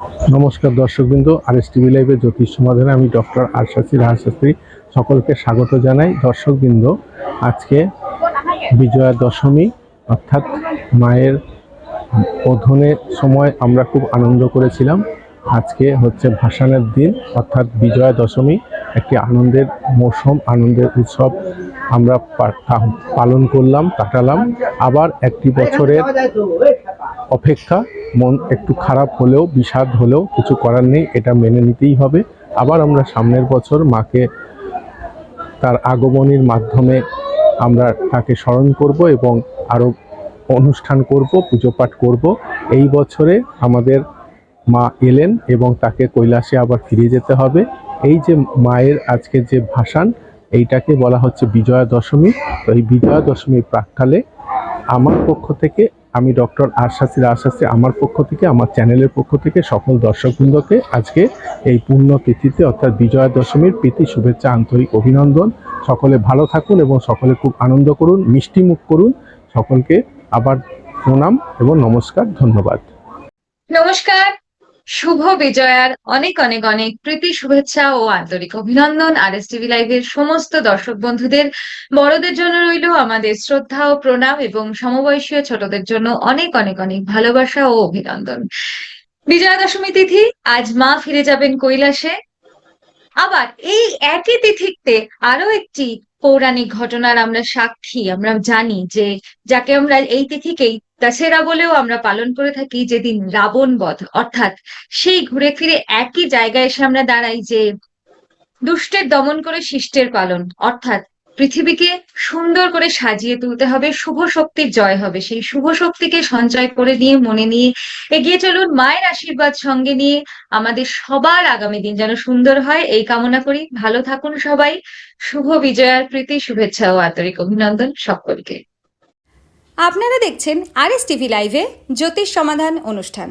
নমস্কার দর্শকবৃন্দ আর S TV লাইভে জ্যোতিষ সমাধানে আমি ডক্টর আশাসী রাহাশাস্ত্রী সকলকে স্বাগত জানাই। দর্শকবৃন্দ, আজকে বিজয়া দশমী, অর্থাৎ মায়ের বোধনের সময় আমরা খুব আনন্দ করেছিলাম। আজকে হচ্ছে ভাসানের দিন, অর্থাৎ বিজয়া দশমী, একটি আনন্দের মৌসুম, আনন্দের উৎসব আমরা পালন করলাম, কাটালাম। আবার একটি বছরের অপেক্ষা মন একটু খারাপ হলেও, বিষাদ হলেও কিছু করার নেই, এটা মেনে নিতেই হবে। আবার আমরা সামনের বছর মাকে তার আগমনের মাধ্যমে আমরা তাকে স্মরণ করব এবং আরও অনুষ্ঠান করব পুজো পাঠ করব। এই বছরে আমাদের মা এলেন এবং তাকে কৈলাসে আবার ফিরে যেতে হবে। এই যে মায়ের আজকে যে ভাসান, এইটাকে বলা হচ্ছে বিজয়া দশমী তো এই বিজয়া দশমীর প্রাককালে আমার পক্ষ থেকে আমি ডক্টর আশাসির আশাসি আমার পক্ষ থেকে, আমার চ্যানেলের পক্ষ থেকে সকল দর্শকবৃন্দকে আজকে এই পূর্ণ তিথিতে অর্থাৎ বিজয়া দশমীর প্রীতি, শুভেচ্ছা, আন্তরিক অভিনন্দন। সকলে ভালো থাকুন এবং সকলে খুব আনন্দ করুন, মিষ্টি মুখ করুন। সকলকে আবার প্রণাম এবং নমস্কার, ধন্যবাদ। নমস্কার। শুভ বিজয়ার অনেক অনেক অনেক প্রীতি, শুভেচ্ছা ও আন্তরিক অভিনন্দন আর এস টিভি লাইভের সমস্ত দর্শক বন্ধুদের। বড়দের জন্য রইল আমাদের শ্রদ্ধা ও প্রণাম এবং সমবয়সীয় ছোটদের জন্য অনেক অনেক অনেক ভালোবাসা ও অভিনন্দন। বিজয়া দশমী তিথি, আজ মা ফিরে যাবেন কৈলাসে। আবার এই একই তিথিতে আরও একটি পৌরাণিক ঘটনার আমরা সাক্ষী, আমরা জানি যে যাকে আমরা এই তিথিকেই দশেরা বলেও আমরা পালন করে থাকি যেদিন রাবণ বধ। অর্থাৎ সেই ঘুরে ফিরে একই জায়গায় এসে আমরা দাঁড়াই যে দুষ্টের দমন করে শিষ্টের পালন। অর্থাৎ পৃথিবীকে সুন্দর করে সাজিয়ে তুলতে হবে, শুভ শক্তির জয় হবে। সেই শুভ শক্তিকে সঞ্চয় করে নিয়ে, মনে নিয়ে এগিয়ে চলুন মায়ের আশীর্বাদ সঙ্গে নিয়ে আমাদের সবার আগামী দিন যেন সুন্দর হয়। এই কামনা করি। ভালো থাকুন সবাই। শুভ বিজয়ার প্রীতি, শুভেচ্ছা ও আন্তরিক অভিনন্দন সকলকে। আপনারা দেখছেন আর এস টিভি লাইভে জ্যোতিষ সমাধান অনুষ্ঠান।